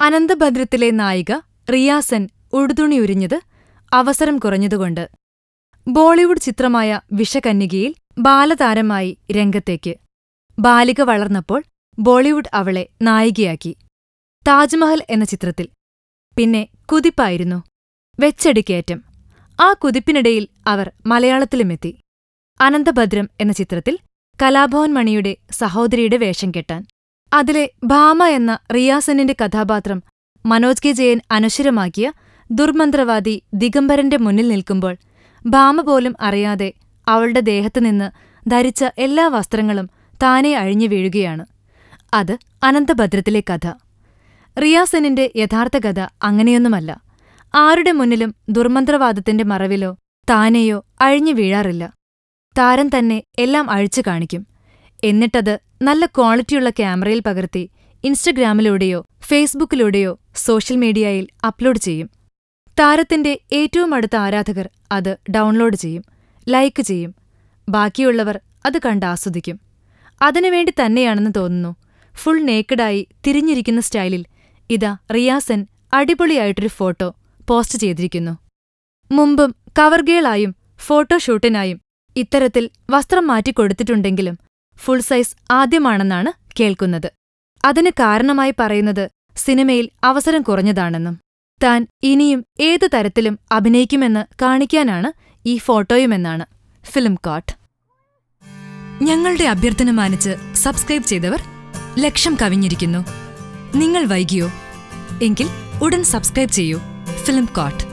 അനന്തഭദ്രത്തിലെ നായിക റിയാസൻ ഉടുതുണി ഉരിഞ്ഞത് അവസരം കുറഞ്ഞതുകൊണ്ട് ബോളിവുഡ് ചിത്രമായ വിഷകന്യകയിൽ ബാലതാരമായി രംഗത്തേക്ക്. ബാലിക വളർന്നപ്പോൾ ബോളിവുഡ് അവളെ നായികയാക്കി. താജ്മഹൽ എന്ന ചിത്രത്തിൽ. പിന്നെ കുതിപ്പായിരുന്നു. വെച്ചടിക്കേറ്റം. ആ കുതിപ്പിനിടയിൽ അവർ മലയാളത്തിലുമെത്തി. അനന്തഭദ്രം എന്ന ചിത്രത്തിൽ കലാഭവൻ മണിയുടെ സഹോദരിയുടെ വേഷം കെട്ടാൻ. അതിലെ ഭാമ എന്ന റിയാസനിന്റെ കഥാപാത്രം മനോജ് കെ ജയൻ അനശ്വരമാക്കിയ ദുർമന്ത്രവാദി ദിഗംബരന്റെ മുന്നിൽ നിൽക്കുമ്പോൾ ഭാമ പോലും അറിയാതെ അവളുടെ ദേഹത്തുനിന്ന് ധരിച്ച എല്ലാ വസ്ത്രങ്ങളും താനെ അഴിഞ്ഞു വീഴുകയാണ്. അത് അനന്തഭദ്രത്തിലെ കഥ. റിയാസനിന്റെ യഥാർത്ഥ കഥ അങ്ങനെയൊന്നുമല്ല. ആരുടെ മുന്നിലും ദുർമന്ത്രവാദത്തിന്റെ മറവിലോ താനെയോ അഴിഞ്ഞു വീഴാറില്ല. താരം തന്നെ എല്ലാം അഴിച്ചു കാണിക്കും. എന്നിട്ടത് നല്ല ക്വാളിറ്റിയുള്ള ക്യാമറയിൽ പകർത്തി ഇൻസ്റ്റഗ്രാമിലൂടെയോ ഫേസ്ബുക്കിലൂടെയോ സോഷ്യൽ മീഡിയയിൽ അപ്ലോഡ് ചെയ്യും. താരത്തിന്റെ ഏറ്റവും അടുത്ത ആരാധകർ അത് ഡൗൺലോഡ് ചെയ്യും ലൈക്ക് ചെയ്യും. ബാക്കിയുള്ളവർ അത് കണ്ട് ആസ്വദിക്കും. അതിനുവേണ്ടി തന്നെയാണെന്ന് തോന്നുന്നു. ഫുൾ നേക്കഡായി തിരിഞ്ഞിരിക്കുന്ന സ്റ്റൈലിൽ ഇതാ റിയാസൻ അടിപൊളിയായിട്ടൊരു ഫോട്ടോ പോസ്റ്റ് ചെയ്തിരിക്കുന്നു. മുമ്പും കവർഗേളായും ഫോട്ടോഷൂട്ടിനായും ഇത്തരത്തിൽ വസ്ത്രം മാറ്റിക്കൊടുത്തിട്ടുണ്ടെങ്കിലും ഫുൾ സൈസ് ആദ്യമാണെന്നാണ് കേൾക്കുന്നത്. അതിന് കാരണമായി പറയുന്നത് സിനിമയിൽ അവസരം കുറഞ്ഞതാണെന്നും താൻ ഇനിയും ഏതു തരത്തിലും അഭിനയിക്കുമെന്ന് കാണിക്കാനാണ് ഈ ഫോട്ടോയുമെന്നാണ് ഫിലിം കോട്ട് ഞങ്ങളുടെ അഭ്യർത്ഥന മാനിച്ച് സബ്സ്ക്രൈബ് ചെയ്തവർ ലക്ഷം കവിഞ്ഞിരിക്കുന്നു. നിങ്ങൾ വൈകിയോ? എങ്കിൽ ഉടൻ സബ്സ്ക്രൈബ് ചെയ്യൂ ഫിലിം കോട്ട്